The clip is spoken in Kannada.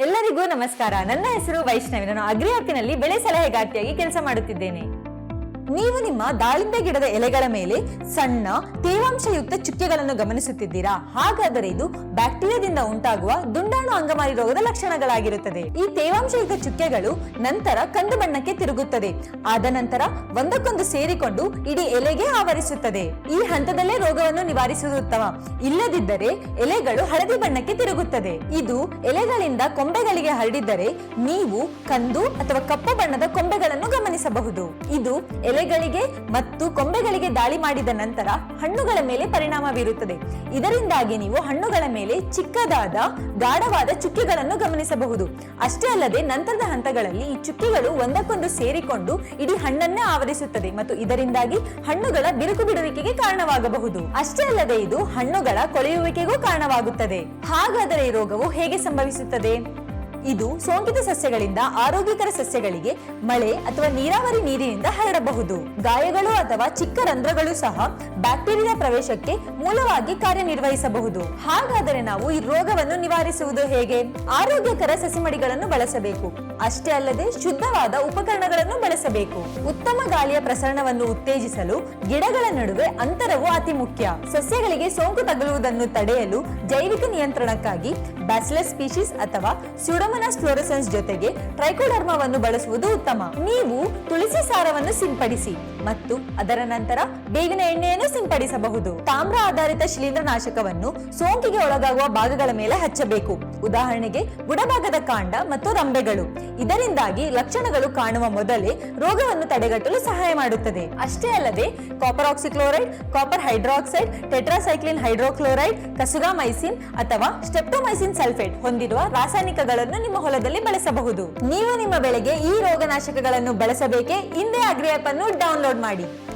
ಎಲ್ಲರಿಗೂ ನಮಸ್ಕಾರ. ನನ್ನ ಹೆಸರು ವೈಷ್ಣವಿ. ನಾನು ಅಗ್ರಿ ಹಕ್ಕಿನಲ್ಲಿ ಬೆಳೆ ಸಲಹೆಗಾರ್ತಿಯಾಗಿ ಕೆಲಸ ಮಾಡುತ್ತಿದ್ದೇನೆ. ನೀವು ನಿಮ್ಮ ದಾಳಿಂಬೆ ಗಿಡದ ಎಲೆಗಳ ಮೇಲೆ ಸಣ್ಣ ತೇವಾಂಶಯುಕ್ತ ಚುಕ್ಕೆಗಳನ್ನು ಗಮನಿಸುತ್ತಿದ್ದೀರಾ? ಹಾಗಾದರೆ ಇದು ಬ್ಯಾಕ್ಟೀರಿಯಾದಿಂದ ಉಂಟಾಗುವ ದುಂಡಾಣು ಅಂಗಮಾರಿ ರೋಗದ ಲಕ್ಷಣಗಳಾಗಿರುತ್ತದೆ. ಈ ತೇವಾಂಶಯುಕ್ತ ಚುಕ್ಕೆಗಳು ನಂತರ ಕಂದು ಬಣ್ಣಕ್ಕೆ ತಿರುಗುತ್ತದೆ. ಆದ ನಂತರ ಒಂದಕ್ಕೊಂದು ಸೇರಿಕೊಂಡು ಇಡೀ ಎಲೆಗೆ ಆವರಿಸುತ್ತದೆ. ಈ ಹಂತದಲ್ಲೇ ರೋಗವನ್ನು ನಿವಾರಿಸುವುದು ಉತ್ತಮ. ಇಲ್ಲದಿದ್ದರೆ ಎಲೆಗಳು ಹಳದಿ ಬಣ್ಣಕ್ಕೆ ತಿರುಗುತ್ತದೆ. ಇದು ಎಲೆಗಳಿಂದ ಕೊಂಬೆಗಳಿಗೆ ಹರಡಿದ್ದರೆ ನೀವು ಕಂದು ಅಥವಾ ಕಪ್ಪು ಬಣ್ಣದ ಕೊಂಬೆಗಳನ್ನು ಗಮನಿಸಬಹುದು. ಇದು ಎಲೆಗಳಿಗೆ ಮತ್ತು ಕೊಂಬೆಗಳಿಗೆ ದಾಳಿ ಮಾಡಿದ ನಂತರ ಹಣ್ಣುಗಳ ಮೇಲೆ ಪರಿಣಾಮ ಬೀರುತ್ತದೆ. ಇದರಿಂದಾಗಿ ನೀವು ಹಣ್ಣುಗಳ ಮೇಲೆ ಚಿಕ್ಕದಾದ, ಗಾಢವಾದ ಚುಕ್ಕಿಗಳನ್ನು ಗಮನಿಸಬಹುದು. ಅಷ್ಟೇ ಅಲ್ಲದೆ ನಂತರದ ಹಂತಗಳಲ್ಲಿ ಈ ಚುಕ್ಕಿಗಳು ಒಂದಕ್ಕೊಂದು ಸೇರಿಕೊಂಡು ಇಡೀ ಹಣ್ಣನ್ನೇ ಆವರಿಸುತ್ತದೆ ಮತ್ತು ಇದರಿಂದಾಗಿ ಹಣ್ಣುಗಳ ಬಿರುಕು ಬಿಡುವಿಕೆಗೆ ಕಾರಣವಾಗಬಹುದು. ಅಷ್ಟೇ ಅಲ್ಲದೆ ಇದು ಹಣ್ಣುಗಳ ಕೊಳೆಯುವಿಕೆಗೂ ಕಾರಣವಾಗುತ್ತದೆ. ಹಾಗಾದರೆ ಈ ರೋಗವು ಹೇಗೆ ಸಂಭವಿಸುತ್ತದೆ? ಇದು ಸೋಂಕಿತ ಸಸ್ಯಗಳಿಂದ ಆರೋಗ್ಯಕರ ಸಸ್ಯಗಳಿಗೆ ಮಳೆ ಅಥವಾ ನೀರಾವರಿ ನೀರಿನಿಂದ ಹರಡಬಹುದು. ಗಾಯಗಳು ಅಥವಾ ಚಿಕ್ಕ ರಂಧ್ರಗಳು ಸಹ ಬ್ಯಾಕ್ಟೀರಿಯಾ ಪ್ರವೇಶಕ್ಕೆ ಮೂಲವಾಗಿ ಕಾರ್ಯನಿರ್ವಹಿಸಬಹುದು. ಹಾಗಾದರೆ ನಾವು ಈ ರೋಗವನ್ನು ನಿವಾರಿಸುವುದು ಹೇಗೆ? ಆರೋಗ್ಯಕರ ಸಸಿಮಡಿಗಳನ್ನು ಬಳಸಬೇಕು. ಅಷ್ಟೇ ಅಲ್ಲದೆ ಶುದ್ಧವಾದ ಉಪಕರಣಗಳನ್ನು ಬಳಸಬೇಕು. ಉತ್ತಮ ಗಾಳಿಯ ಪ್ರಸರಣವನ್ನು ಉತ್ತೇಜಿಸಲು ಗಿಡಗಳ ನಡುವೆ ಅಂತರವು ಅತಿ ಮುಖ್ಯ. ಸಸ್ಯಗಳಿಗೆ ಸೋಂಕು ತಗುಲುವುದನ್ನು ತಡೆಯಲು ಜೈವಿಕ ನಿಯಂತ್ರಣಕ್ಕಾಗಿ ಬ್ಯಾಸಿಲಸ್ ಸ್ಪೀಶೀಸ್ ಅಥವಾ ಸ್ಯೂಡೋಮನಾಸ್ ಫ್ಲೋರೆಸೆನ್ಸ್ ಜೊತೆಗೆ ಟ್ರೈಕೋಡರ್ಮವನ್ನು ಬಳಸುವುದು ಉತ್ತಮ. ನೀವು ತುಳಸಿ ಸಾರವನ್ನು ಸಿಂಪಡಿಸಿ ಮತ್ತು ಅದರ ನಂತರ ಬೇವಿನ ಎಣ್ಣೆಯನ್ನು ಸಿಂಪಡಿಸಬಹುದು. ತಾಮ್ರ ಆಧಾರಿತ ಶಿಲೀಂಧ್ರನಾಶಕವನ್ನು ಸೋಂಕಿಗೆ ಒಳಗಾಗುವ ಭಾಗಗಳ ಮೇಲೆ ಹಚ್ಚಬೇಕು. ಉದಾಹರಣೆಗೆ ಬುಡಭಾಗದ ಕಾಂಡ ಮತ್ತು ರಂಬೆಗಳು. ಇದರಿಂದಾಗಿ ಲಕ್ಷಣಗಳು ಕಾಣುವ ಮೊದಲೇ ರೋಗವನ್ನು ತಡೆಗಟ್ಟಲು ಸಹಾಯ ಮಾಡುತ್ತದೆ. ಅಷ್ಟೇ ಅಲ್ಲದೆ copper oxychloride copper hydroxide tetracycline hydrochloride kasugamycin ಅಥವಾ ಸ್ಟೆಪ್ಟೋಮೈಸಿನ್ ಸಲ್ಫೇಟ್ ಹೊಂದಿರುವ ರಾಸಾಯನಿಕಗಳನ್ನು ನಿಮ್ಮ ಹೊಲದಲ್ಲಿ ಬಳಸಬಹುದು. ನೀವು ನಿಮ್ಮ ಬೆಳೆಗೆ ಈ ರೋಗನಾಶಕಗಳನ್ನು ಬಳಸಬೇಕೆ? ಇಂದೇ ಅಗ್ರಿ ಆಪ್ ಅನ್ನು ಡೌನ್ಲೋಡ್ ಮಾಡಿ.